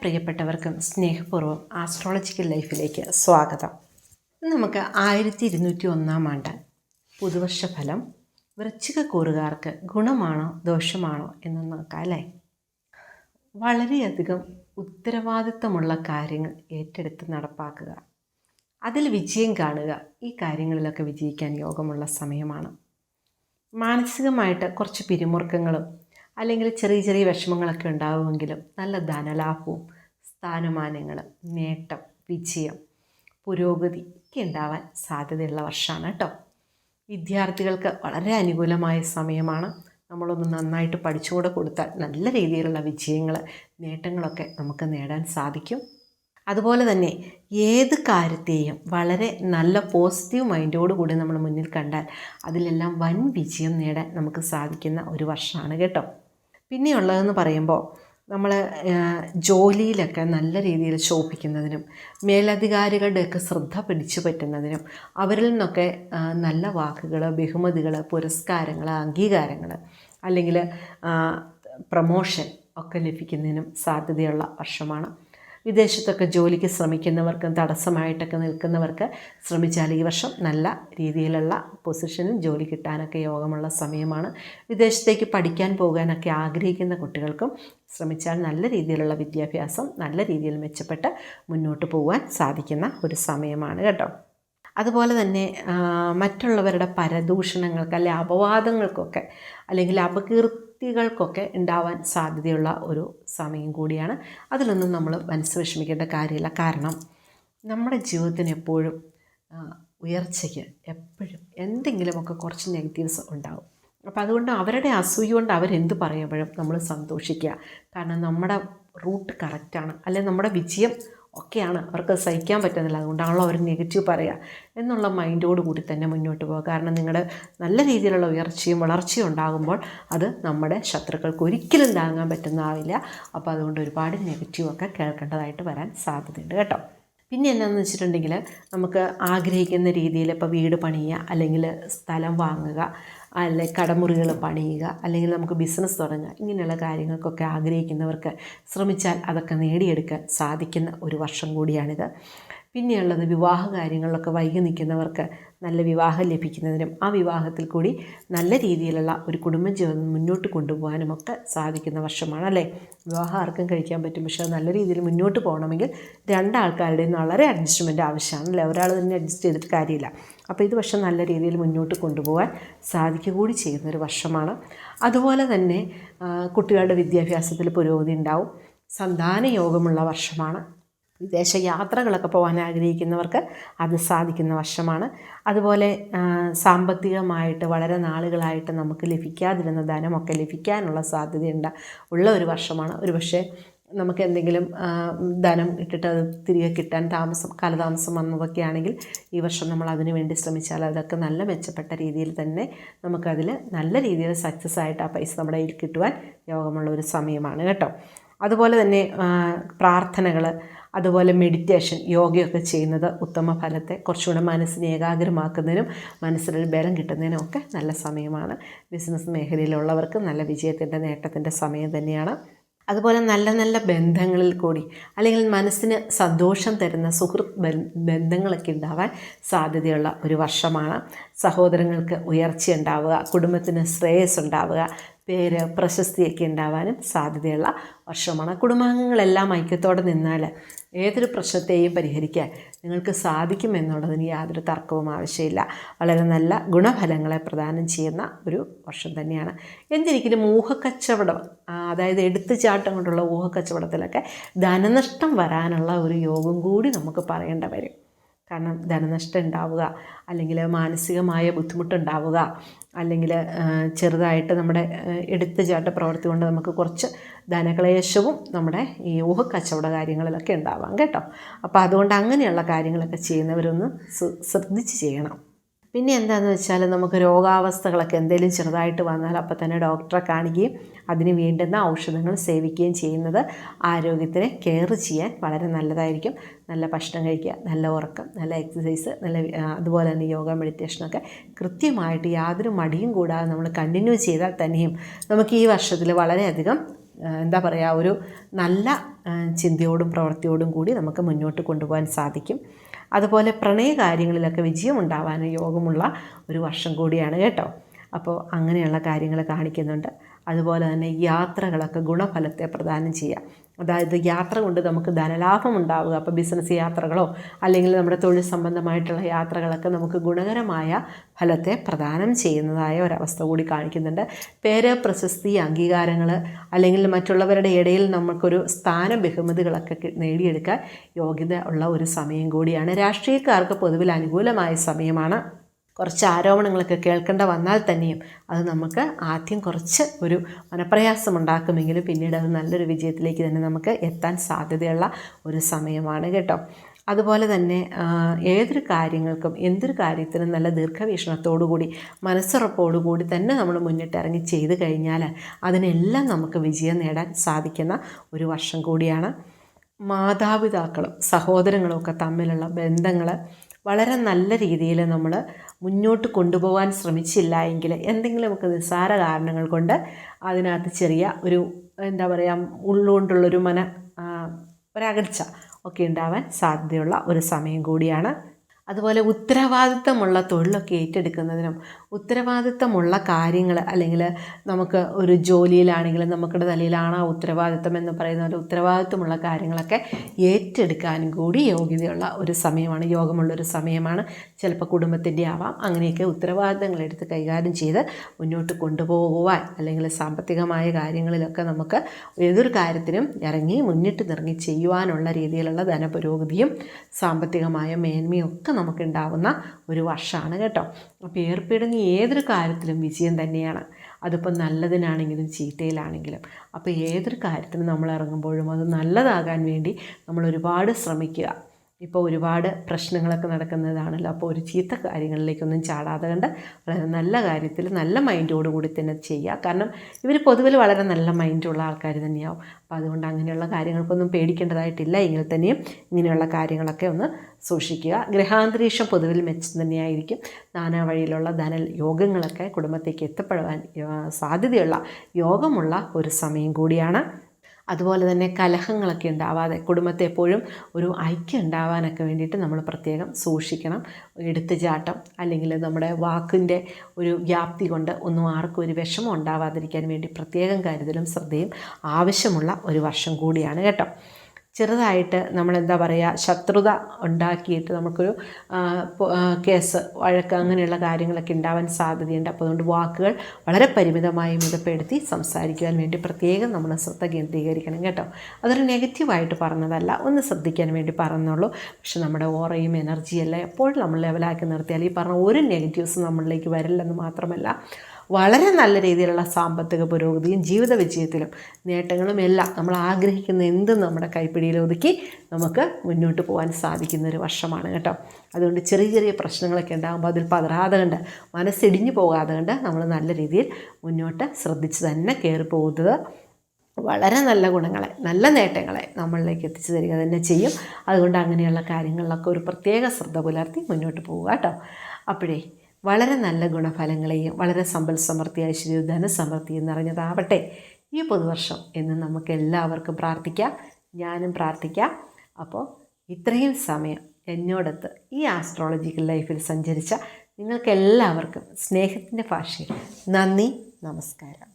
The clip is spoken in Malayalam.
പ്രിയപ്പെട്ടവർക്കും സ്നേഹപൂർവം ആസ്ട്രോളജിക്കൽ ലൈഫിലേക്ക് സ്വാഗതം. നമുക്ക് ആയിരത്തി ഇരുന്നൂറ്റി ഒന്നാം ആണ്ട് പുതുവർഷ ഫലം വൃശ്ചിക കൂറുകാർക്ക് ഗുണമാണോ ദോഷമാണോ എന്ന് നോക്കാം അല്ലേ? വളരെയധികം ഉത്തരവാദിത്വമുള്ള കാര്യങ്ങൾ ഏറ്റെടുത്ത് നടപ്പാക്കുക. അതിൽ വിജയം കാണുക ഈ കാര്യങ്ങളിലൊക്കെ വിജയിക്കാൻ യോഗമുള്ള സമയമാണ്. മാനസികമായിട്ട് കുറച്ച് പിരിമുറുക്കങ്ങളും അല്ലെങ്കിൽ ചെറിയ ചെറിയ വിഷമങ്ങളൊക്കെ ഉണ്ടാവുമെങ്കിലും നല്ല ധനലാഭവും സ്ഥാനമാനങ്ങൾ നേട്ടം വിജയം പുരോഗതി ഒക്കെ ഉണ്ടാവാൻ സാധ്യതയുള്ള വർഷമാണ് കേട്ടോ. വിദ്യാർത്ഥികൾക്ക് വളരെ അനുകൂലമായ സമയമാണ്. നമ്മളൊന്ന് നന്നായിട്ട് പഠിച്ചുകൂടെ കൊടുത്താൽ നല്ല രീതിയിലുള്ള വിജയങ്ങൾ നേട്ടങ്ങളൊക്കെ നമുക്ക് നേടാൻ സാധിക്കും. അതുപോലെ തന്നെ ഏത് കാര്യത്തെയും വളരെ നല്ല പോസിറ്റീവ് മൈൻഡോട് കൂടി നമ്മൾ മുന്നിൽ കണ്ടാൽ അതിലെല്ലാം വൻ വിജയം നേടാൻ നമുക്ക് സാധിക്കുന്ന ഒരു വർഷമാണ് കേട്ടോ. പിന്നെയുള്ളതെന്ന് പറയുമ്പോൾ നമ്മൾ ജോലിയിലൊക്കെ നല്ല രീതിയിൽ ശോഭിക്കുന്നതിനും മേലധികാരികളുടെയൊക്കെ ശ്രദ്ധ പിടിച്ചു പറ്റുന്നതിനും അവരിൽ നിന്നൊക്കെ നല്ല വാക്കുകൾ ബഹുമതികൾ പുരസ്കാരങ്ങൾ അംഗീകാരങ്ങൾ അല്ലെങ്കിൽ പ്രമോഷൻ ഒക്കെ ലഭിക്കുന്നതിനും സാധ്യതയുള്ള വർഷമാണ് വിദേശത്തൊക്കെ ജോലിക്ക് ശ്രമിക്കുന്നവർക്കും തടസ്സമായിട്ടൊക്കെ നിൽക്കുന്നവർക്ക് ശ്രമിച്ചാൽ ഈ വർഷം നല്ല രീതിയിലുള്ള പൊസിഷനും ജോലി കിട്ടാനൊക്കെ യോഗമുള്ള സമയമാണ്. വിദേശത്തേക്ക് പഠിക്കാൻ പോകാനൊക്കെ ആഗ്രഹിക്കുന്ന കുട്ടികൾക്കും ശ്രമിച്ചാൽ നല്ല രീതിയിലുള്ള വിദ്യാഭ്യാസം നല്ല രീതിയിൽ മെച്ചപ്പെട്ട് മുന്നോട്ട് പോകാൻ സാധിക്കുന്ന ഒരു സമയമാണ് കേട്ടോ. അതുപോലെ തന്നെ മറ്റുള്ളവരുടെ പരദൂഷണങ്ങൾക്ക് അല്ലെ അപവാദങ്ങൾക്കൊക്കെ അല്ലെങ്കിൽ അപകീർത്തികൾക്കൊക്കെ ഉണ്ടാവാൻ സാധ്യതയുള്ള ഒരു സമയം കൂടിയാണ്. അതിലൊന്നും നമ്മൾ മനസ്സ് വിഷമിക്കേണ്ട കാര്യമില്ല. കാരണം നമ്മുടെ ജീവിതത്തിന് എപ്പോഴും ഉയർച്ചയ്ക്ക് എപ്പോഴും എന്തെങ്കിലുമൊക്കെ കുറച്ച് നെഗറ്റീവ്സ് ഉണ്ടാവും. അപ്പോൾ അതുകൊണ്ട് അവരുടെ അസൂയ കൊണ്ട് അവരെന്ത് പറയുമ്പോഴും നമ്മൾ സന്തോഷിക്കുക. കാരണം നമ്മുടെ റൂട്ട് കറക്റ്റാണ് അല്ലെങ്കിൽ നമ്മുടെ വിജയം ഒക്കെയാണ് അവർക്ക് സഹിക്കാൻ പറ്റുന്നില്ല. അതുകൊണ്ടാണല്ലോ അവർ നെഗറ്റീവ് പറയുക. എന്നുള്ള മൈൻഡോട് കൂടി തന്നെ മുന്നോട്ട് പോകുക കാരണം നിങ്ങളുടെ നല്ല രീതിയിലുള്ള ഉയർച്ചയും വളർച്ചയും ഉണ്ടാകുമ്പോൾ അത് നമ്മുടെ ശത്രുക്കൾക്ക് ഒരിക്കലും താങ്ങാൻ പറ്റുന്നതാവില്ല. അപ്പോൾ അതുകൊണ്ട് ഒരുപാട് നെഗറ്റീവൊക്കെ കേൾക്കേണ്ടതായിട്ട് വരാൻ സാധ്യതയുണ്ട് കേട്ടോ. പിന്നെ എന്നാന്ന് വെച്ചിട്ടുണ്ടെങ്കിൽ നമുക്ക് ആഗ്രഹിക്കുന്ന രീതിയിൽ ഇപ്പോൾ വീട് പണിയുക അല്ലെങ്കിൽ സ്ഥലം വാങ്ങുക അല്ലെ കടമുറികൾ പണിയുക അല്ലെങ്കിൽ നമുക്ക് ബിസിനസ് തുടങ്ങുക ഇങ്ങനെയുള്ള കാര്യങ്ങൾക്കൊക്കെ ആഗ്രഹിക്കുന്നവർക്ക് ശ്രമിച്ചാൽ അതൊക്കെ നേടിയെടുക്കാൻ സാധിക്കുന്ന ഒരു വർഷം കൂടിയാണിത്. പിന്നെയുള്ളത് വിവാഹ കാര്യങ്ങളിലൊക്കെ വൈകി നിൽക്കുന്നവർക്ക് നല്ല വിവാഹം ലഭിക്കുന്നതിനും ആ വിവാഹത്തിൽ കൂടി നല്ല രീതിയിലുള്ള ഒരു കുടുംബജീവിതം മുന്നോട്ട് കൊണ്ടുപോകാനും ഒക്കെ സാധിക്കുന്ന വർഷമാണ് അല്ലേ വിവാഹം ആർക്കും കഴിക്കാൻ പറ്റും. പക്ഷേ അത് നല്ല രീതിയിൽ മുന്നോട്ട് പോകണമെങ്കിൽ രണ്ടാൾക്കാരുടെയും വളരെ അഡ്ജസ്റ്റ്മെന്റ് ആവശ്യമാണ് അല്ലേ ഒരാൾ തന്നെ അഡ്ജസ്റ്റ് ചെയ്തിട്ട് കാര്യമില്ല. അപ്പോൾ ഇത് പക്ഷേ നല്ല രീതിയിൽ മുന്നോട്ട് കൊണ്ടുപോകാൻ സാധിക്കുക കൂടി ചെയ്യുന്ന ഒരു വർഷമാണ്. അതുപോലെ തന്നെ കുട്ടികളുടെ വിദ്യാഭ്യാസത്തിൽ പുരോഗതി ഉണ്ടാവും. സന്താന യോഗമുള്ള വർഷമാണ്. വിദേശ യാത്രകളൊക്കെ പോകാൻ ആഗ്രഹിക്കുന്നവർക്ക് അത് സാധിക്കുന്ന വർഷമാണ്. അതുപോലെ സാമ്പത്തികമായിട്ട് വളരെ നാളുകളായിട്ട് നമുക്ക് ലഭിക്കാതിരുന്ന ധനമൊക്കെ ലഭിക്കാനുള്ള സാധ്യതയുണ്ട്. ഉള്ള ഒരു വർഷമാണ്. ഒരു പക്ഷേ നമുക്ക് എന്തെങ്കിലും ധനം ഇട്ടിട്ട് അത് തിരികെ കിട്ടാൻ താമസം കാലതാമസം വന്നതൊക്കെ ആണെങ്കിൽ ഈ വർഷം നമ്മൾ അതിനു വേണ്ടി ശ്രമിച്ചാൽ അതൊക്കെ നല്ല മെച്ചപ്പെട്ട രീതിയിൽ തന്നെ നമുക്കതിൽ നല്ല രീതിയിൽ സക്സസ് ആയിട്ട് ആ പൈസ നമ്മുടെ കയ്യിൽ കിട്ടുവാൻ യോഗമുള്ള ഒരു സമയമാണ് കേട്ടോ. അതുപോലെ തന്നെ പ്രാർത്ഥനകൾ അതുപോലെ മെഡിറ്റേഷൻ യോഗയൊക്കെ ചെയ്യുന്നത് ഉത്തമ ഫലത്തെ കുറച്ചുകൂടെ മനസ്സിനെ ഏകാഗ്രമാക്കുന്നതിനും മനസ്സിനൊരു ബലം കിട്ടുന്നതിനും ഒക്കെ നല്ല സമയമാണ്. ബിസിനസ് മേഖലയിലുള്ളവർക്ക് നല്ല വിജയത്തിന്റെ നേട്ടത്തിന്റെ സമയം തന്നെയാണ്. അതുപോലെ നല്ല നല്ല ബന്ധങ്ങളിൽ കൂടി അല്ലെങ്കിൽ മനസ്സിന് സന്തോഷം തരുന്ന സുഹൃത്ത് ബന്ധങ്ങളൊക്കെ ഉണ്ടാവാൻ സാധ്യതയുള്ള ഒരു വർഷമാണ്. സഹോദരങ്ങൾക്ക് ഉയർച്ച ഉണ്ടാവുക കുടുംബത്തിന് ശ്രേയസ് ഉണ്ടാവുക പേര് പ്രശസ്തിയൊക്കെ ഉണ്ടാവാനും സാധ്യതയുള്ള വർഷമാണ്. കുടുംബാംഗങ്ങളെല്ലാം ഐക്യത്തോടെ നിന്നാൽ ഏതൊരു പ്രശ്നത്തെയും പരിഹരിക്കാൻ നിങ്ങൾക്ക് സാധിക്കുമെന്നുള്ളതിന് യാതൊരു തർക്കവും ആവശ്യമില്ല. വളരെ നല്ല ഗുണഫലങ്ങളെ പ്രദാനം ചെയ്യുന്ന ഒരു വർഷം തന്നെയാണ്. എന്തിരിക്കലും ഊഹക്കച്ചവടം അതായത് എടുത്തുചാട്ടം കൊണ്ടുള്ള ഊഹക്കച്ചവടത്തിലൊക്കെ ധനനഷ്ടം വരാനുള്ള ഒരു യോഗം കൂടി നമുക്ക് പറയേണ്ട വരും. കാരണം ധനനഷ്ടം ഉണ്ടാവുക അല്ലെങ്കിൽ മാനസികമായ ബുദ്ധിമുട്ടുണ്ടാവുക അല്ലെങ്കിൽ ചെറുതായിട്ട് നമ്മുടെ എടുത്ത എടുത്തുചാട്ട പ്രവൃത്തി കൊണ്ട് നമുക്ക് കുറച്ച് ധനക്ലേശവും നമ്മുടെ ഈ ഊഹക്കച്ചവട കാര്യങ്ങളിലൊക്കെ ഉണ്ടാവാം കേട്ടോ. അപ്പോൾ അതുകൊണ്ട് അങ്ങനെയുള്ള കാര്യങ്ങളൊക്കെ ചെയ്യുന്നവരൊന്ന് ശ്ര- ശ്രദ്ധിച്ച് ചെയ്യണം. പിന്നെ എന്താണെന്ന് വെച്ചാൽ നമുക്ക് രോഗാവസ്ഥകളൊക്കെ എന്തെങ്കിലും ചെറുതായിട്ട് വന്നാൽ അപ്പോൾ തന്നെ ഡോക്ടറെ കാണുകയും അതിന് വേണ്ടുന്ന ഔഷധങ്ങൾ സേവിക്കുകയും ചെയ്യുന്നത് ആരോഗ്യത്തിനെ കെയർ ചെയ്യാൻ വളരെ നല്ലതായിരിക്കും. നല്ല ഭക്ഷണം കഴിക്കുക നല്ല ഉറക്കം നല്ല എക്സസൈസ് നല്ല അതുപോലെ തന്നെ യോഗ മെഡിറ്റേഷനൊക്കെ കൃത്യമായിട്ട് യാതൊരു മടിയും കൂടാതെ നമ്മൾ കണ്ടിന്യൂ ചെയ്താൽ തന്നെയും നമുക്ക് ഈ വർഷത്തിൽ വളരെയധികം എന്താ പറയുക ഒരു നല്ല ചിന്തയോടും പ്രവൃത്തിയോടും കൂടി നമുക്ക് മുന്നോട്ട് കൊണ്ടുപോകാൻ സാധിക്കും. അതുപോലെ പ്രണയകാര്യങ്ങളിലൊക്കെ വിജയം യോഗമുള്ള ഒരു വർഷം കൂടിയാണ് കേട്ടോ. അപ്പോൾ അങ്ങനെയുള്ള കാര്യങ്ങൾ കാണിക്കുന്നുണ്ട്. അതുപോലെ തന്നെ യാത്രകളൊക്കെ ഗുണഫലത്തെ പ്രദാനം ചെയ്യുക. അതായത് യാത്ര കൊണ്ട് നമുക്ക് ധനലാഭം ഉണ്ടാവുക. അപ്പോൾ ബിസിനസ് യാത്രകളോ അല്ലെങ്കിൽ നമ്മുടെ തൊഴിൽ സംബന്ധമായിട്ടുള്ള യാത്രകളൊക്കെ നമുക്ക് ഗുണകരമായ ഫലത്തെ പ്രദാനം ചെയ്യുന്നതായ ഒരവസ്ഥ കൂടി കാണിക്കുന്നുണ്ട്. പേര് പ്രശസ്തി അംഗീകാരങ്ങൾ അല്ലെങ്കിൽ മറ്റുള്ളവരുടെ ഇടയിൽ നമുക്കൊരു സ്ഥാന ബഹുമതികളൊക്കെ നേടിയെടുക്കാൻ യോഗ്യത ഉള്ള ഒരു സമയം കൂടിയാണ്. രാഷ്ട്രീയക്കാർക്ക് പൊതുവിൽ അനുകൂലമായ സമയമാണ് കുറച്ച് ആരോപണങ്ങളൊക്കെ കേൾക്കേണ്ട വന്നാൽ തന്നെയും അത് നമുക്ക് ആദ്യം കുറച്ച് ഒരു മനപ്രയാസം ഉണ്ടാക്കുമെങ്കിലും പിന്നീട് അത് നല്ലൊരു വിജയത്തിലേക്ക് തന്നെ നമുക്ക് എത്താൻ സാധ്യതയുള്ള ഒരു സമയമാണ് കേട്ടോ. അതുപോലെ തന്നെ ഏതൊരു കാര്യങ്ങൾക്കും എന്തൊരു കാര്യത്തിനും നല്ല ദീർഘവീക്ഷണത്തോടുകൂടി മനസ്സുറപ്പോടുകൂടി തന്നെ നമ്മൾ മുന്നിട്ടിറങ്ങി ചെയ്തു കഴിഞ്ഞാൽ അതിനെല്ലാം നമുക്ക് വിജയം നേടാൻ സാധിക്കുന്ന ഒരു വർഷം കൂടിയാണ്. മാതാപിതാക്കളും സഹോദരങ്ങളും ഒക്കെ തമ്മിലുള്ള ബന്ധങ്ങൾ വളരെ നല്ല രീതിയിൽ നമ്മൾ മുന്നോട്ട് കൊണ്ടുപോകാൻ ശ്രമിച്ചില്ല എങ്കിൽ എന്തെങ്കിലുമൊക്കെ നിസ്സാര കാരണങ്ങൾ കൊണ്ട് അതിനകത്ത് ചെറിയ ഒരു എന്താ പറയുക ഉള്ളുകൊണ്ടുള്ളൊരു മന ഒരകർച്ച ഒക്കെ ഉണ്ടാവാൻ സാധ്യതയുള്ള ഒരു സമയം കൂടിയാണ്. അതുപോലെ ഉത്തരവാദിത്തമുള്ള തൊഴിലൊക്കെ ഏറ്റെടുക്കുന്നതിനും ഉത്തരവാദിത്തമുള്ള കാര്യങ്ങൾ അല്ലെങ്കിൽ നമുക്ക് ഒരു ജോലിയിലാണെങ്കിലും നമുക്കുടെ തലയിലാണ് ആ ഉത്തരവാദിത്തം എന്ന് പറയുന്ന ഒരു ഉത്തരവാദിത്തമുള്ള കാര്യങ്ങളൊക്കെ ഏറ്റെടുക്കാനും കൂടി യോഗ്യതയുള്ള ഒരു സമയമാണ് യോഗമുള്ള ഒരു സമയമാണ്. ചിലപ്പോൾ കുടുംബത്തിന്റെ ആവാം. അങ്ങനെയൊക്കെ ഉത്തരവാദിത്തങ്ങൾ എടുത്ത് കൈകാര്യം ചെയ്ത് മുന്നോട്ട് കൊണ്ടുപോകുവാൻ അല്ലെങ്കിൽ സാമ്പത്തികമായ കാര്യങ്ങളിലൊക്കെ നമുക്ക് ഏതൊരു കാര്യത്തിനും ഇറങ്ങി മുന്നിട്ട് നിറങ്ങി ചെയ്യുവാനുള്ള രീതിയിലുള്ള ധനപുരോഗതിയും സാമ്പത്തികമായ മേന്മയും ഒക്കെ നമുക്കുണ്ടാവുന്ന ഒരു വർഷമാണ് കേട്ടോ. അപ്പോൾ ഏർപ്പെടുന്ന ഏതൊരു കാര്യത്തിലും വിജയം തന്നെയാണ്. അതിപ്പോൾ നല്ലതിനാണെങ്കിലും ചീത്തയിലാണെങ്കിലും. അപ്പോൾ ഏതൊരു കാര്യത്തിനും നമ്മൾ ഇറങ്ങുമ്പോഴും അത് നല്ലതാകാൻ വേണ്ടി നമ്മൾ ഒരുപാട് ശ്രമിക്കുക. ഇപ്പോൾ ഒരുപാട് പ്രശ്നങ്ങളൊക്കെ നടക്കുന്നതാണല്ലോ. അപ്പോൾ ഒരു ചീത്ത കാര്യങ്ങളിലേക്കൊന്നും ചാടാതെ കണ്ട് വളരെ നല്ല കാര്യത്തിൽ നല്ല മൈൻഡോടുകൂടി തന്നെ ചെയ്യുക കാരണം ഇവർ പൊതുവിൽ വളരെ നല്ല മൈൻഡുള്ള ആൾക്കാർ തന്നെയാവും. അപ്പോൾ അതുകൊണ്ട് അങ്ങനെയുള്ള കാര്യങ്ങൾക്കൊന്നും പേടിക്കേണ്ടതായിട്ടില്ല. എങ്കിൽ തന്നെയും ഇങ്ങനെയുള്ള കാര്യങ്ങളൊക്കെ ഒന്ന് സൂക്ഷിക്കുക. ഗ്രഹാന്തരീക്ഷം പൊതുവിൽ മെച്ചം തന്നെയായിരിക്കും. നാനാ വഴിയിലുള്ള ധന യോഗങ്ങളൊക്കെ കുടുംബത്തേക്ക് എത്തപ്പെടുവാൻ സാധ്യതയുള്ള യോഗമുള്ള ഒരു സമയം കൂടിയാണ് അതുപോലെ തന്നെ കലഹങ്ങളൊക്കെ ഉണ്ടാവാതെ കുടുംബത്തെ എപ്പോഴും ഒരു ഐക്യം ഉണ്ടാവാനൊക്കെ വേണ്ടിയിട്ട് നമ്മൾ പ്രത്യേകം സൂക്ഷിക്കണം. എടുത്തുചാട്ടം അല്ലെങ്കിൽ നമ്മുടെ വാക്കിന്റെ ഒരു വ്യാപ്തി കൊണ്ട് ഒന്നും ആർക്കും ഒരു വിഷമം ഉണ്ടാവാതിരിക്കാൻ വേണ്ടി പ്രത്യേകം കരുതലും ശ്രദ്ധയും ആവശ്യമുള്ള ഒരു വർഷം കൂടിയാണ് കേട്ടോ. ചെറുതായിട്ട് നമ്മൾ എന്താ പറയുക ശത്രുത ഉണ്ടാക്കിയിട്ട് നമുക്കൊരു കേസ് വഴക്ക് അങ്ങനെയുള്ള കാര്യങ്ങളൊക്കെ ഉണ്ടാവാൻ സാധ്യതയുണ്ട്. അപ്പോൾ അതുകൊണ്ട് വാക്കുകൾ വളരെ പരിമിതമായി മിതപ്പെടുത്തി സംസാരിക്കുവാൻ വേണ്ടി പ്രത്യേകം നമ്മൾ ശ്രദ്ധ കേന്ദ്രീകരിക്കണം കേട്ടോ. അതൊരു നെഗറ്റീവായിട്ട് പറഞ്ഞതല്ല ഒന്ന് ശ്രദ്ധിക്കാൻ വേണ്ടി പറഞ്ഞുള്ളൂ പക്ഷെ നമ്മുടെ ഓറയും എനർജിയെല്ലാം എപ്പോഴും നമ്മൾ ലെവലാക്കി നിർത്തിയാൽ ഈ പറഞ്ഞ ഒരു നെഗറ്റീവ്സ് നമ്മളിലേക്ക് വരില്ലെന്ന് മാത്രമല്ല വളരെ നല്ല രീതിയിലുള്ള സാമ്പത്തിക പുരോഗതിയും ജീവിത വിജയത്തിലും നേട്ടങ്ങളും എല്ലാം നമ്മൾ ആഗ്രഹിക്കുന്ന എന്തും നമ്മുടെ കൈപ്പിടിയിൽ ഒതുക്കി നമുക്ക് മുന്നോട്ട് പോകാൻ സാധിക്കുന്ന ഒരു വർഷമാണ് കേട്ടോ. അതുകൊണ്ട് ചെറിയ ചെറിയ പ്രശ്നങ്ങളൊക്കെ ഉണ്ടാകുമ്പോൾ അതിൽ പതറാതെ കണ്ട് മനസ്സിടിഞ്ഞു പോകാതെ കണ്ട് നമ്മൾ നല്ല രീതിയിൽ മുന്നോട്ട് ശ്രദ്ധിച്ച് തന്നെ കയറി പോകുന്നത് വളരെ നല്ല ഗുണങ്ങളെ നല്ല നേട്ടങ്ങളെ നമ്മളിലേക്ക് എത്തിച്ചു തരിക തന്നെ ചെയ്യും. അതുകൊണ്ട് അങ്ങനെയുള്ള കാര്യങ്ങളിലൊക്കെ ഒരു പ്രത്യേക ശ്രദ്ധ പുലർത്തി മുന്നോട്ട് പോവുക കേട്ടോ. അപ്പോഴേ വളരെ നല്ല ഗുണഫലങ്ങളെയും വളരെ സമ്പൽ സമൃദ്ധി ഐശ്വര്യവും ധനസമൃദ്ധിയും നിറഞ്ഞതാവട്ടെ ഈ പുതുവർഷം എന്ന് നമുക്ക് എല്ലാവർക്കും പ്രാർത്ഥിക്കാം ഞാനും പ്രാർത്ഥിക്കാം. അപ്പോൾ ഇത്രയും സമയം എന്നോടൊത്ത് ഈ ആസ്ട്രോളജിക്കൽ ലൈഫിൽ സഞ്ചരിച്ച നിങ്ങൾക്കെല്ലാവർക്കും സ്നേഹത്തിന്റെ ഭാഷയിൽ നന്ദി നമസ്കാരം.